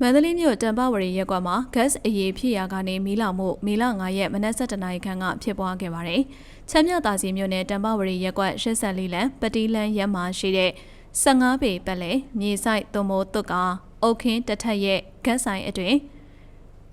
မန္တလေးမြို့တံပဝရီရက်ကွက်မှာ gas အရေးဖြစ်ရာကနေမီးလောင်မှုမေလ9ရက်မနက်7:00နာရီခန့်ကဖြစ်ပွားခဲ့ပါတယ်။ချမ်းမြသာစီမြို့နယ်တံပဝရီရက်ကွက်84လမ်းပတီးလန်းရက်မှာရှိတဲ့15ပေပတ်လည်မြေဆိုင်သွမိုးတုတ်ကအုတ်ခင်းတစ်ထက်ရဲ့ gas ဆိုင်အတွင်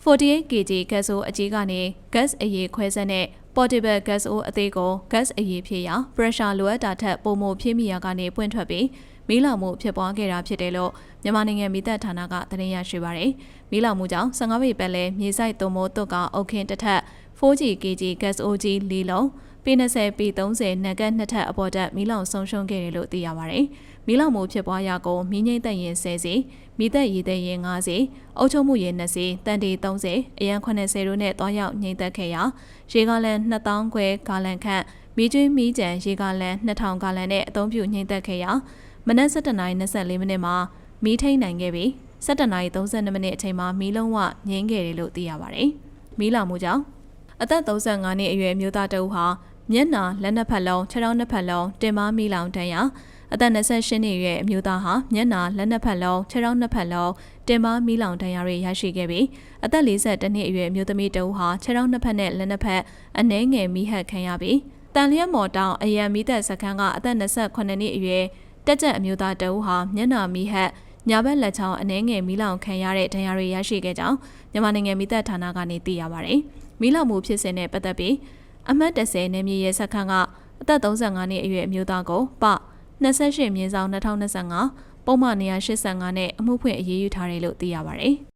48 kg gas အိုးအကြီးကနေ gas အရေးခွဲစက်နဲ့ portable gas အိုးအသေးကို gas အရေးဖြစ်ရာ pressure လိုအပ်တာထက်ပိုမိုဖြည့်မိရာကနေပွင့်ထွက်ပြီး မီးလောင်မှုဖြစ်ပွားခဲ့တာဖြစ်တယ်လို့မြန်မာနိုင်ငံမိသက်ဌာနကသတင်းရရှိပါရယ်။မီးလောင်မှုကြောင့်15ပေပတ်လဲမြေဆိုင်သွမိုးတုတ်ကအုတ်ခင်းတစ်ထက် 4G kg gas အိုးကြီး၄လုံးပေ20ပေ30 နဂတ်နှစ်ထပ်အပေါ်တက်မီးလောင်ဆုံးရှုံးခဲ့တယ်လို့သိရပါရယ်။မီးလောင်မှုဖြစ်ပွားရာကိုမီးငိမ့်သက်ရင်10စီမိသက်ရည်သက်ရင်9စီအုပ်ချုပ်မှုရင်20စီတန်တီ30အရန်80တို့နဲ့တွားရောက်ငိမ့်သက်ခဲ့ရာရေကားလန်2000ခွဲဂါလန်ခန့်မီးကျွင်းမီးကြံရေကားလန်2000ဂါလန်နဲ့အသုံးပြုငိမ့်သက်ခဲ့ရာ မနက်7:24မိနစ်မှာမီးထိန်နိုင်ခဲ့ပြီး7:32မိနစ်အချိန်မှာမီးလုံးဝငြိမ်းခဲ့တယ်လို့သိရပါတယ်။မီးလောင်မှုကြောင့်အသက်35နှစ်အရွယ်မျိုးသားတအုပ်ဟာမျက်နာလက်နှစ်ဖက်လုံးခြေထောက်နှစ်ဖက်လုံးတင်မမီးလောင်တန်းရာအသက်28နှစ်အရွယ်အမျိုးသားဟာမျက်နာလက်နှစ်ဖက်လုံးခြေထောက်နှစ်ဖက်လုံးတင်မမီးလောင်တန်းရာတွေရရှိခဲ့ပြီးအသက်42နှစ်အရွယ်အမျိုးသမီးတအုပ်ဟာခြေထောက်နှစ်ဖက်နဲ့လက်နှစ်ဖက်အနှဲငယ်မီးဟက်ခံရပြီးတန်လျက်မော်တောင်အရန်မီးသက်စခန်းကအသက်28နှစ်အရွယ် တက်ကြက်အမျိုးသားတအုပ်ဟာမျက်နာမီးဟက်ညာဘက်လက်ချောင်းအနှဲငယ်မီးလောင်ခံရတဲ့ဒဏ်ရာတွေရရှိခဲ့ကြောင်းမြန်မာနိုင်ငံမိသက်ဌာနကနေသိရပါဗျ။မီးလောင်မှုဖြစ်စဉ်နဲ့ပတ်သက်ပြီးအမှတ်30နယ်မြေရဲစခန်းကအသက်35နှစ်အရွယ်အမျိုးသားကိုပ28မြင်းဆောင်2025ပုံမှန်185နဲ့အမှုဖွင့်အရေးယူထားတယ်လို့သိရပါဗျ။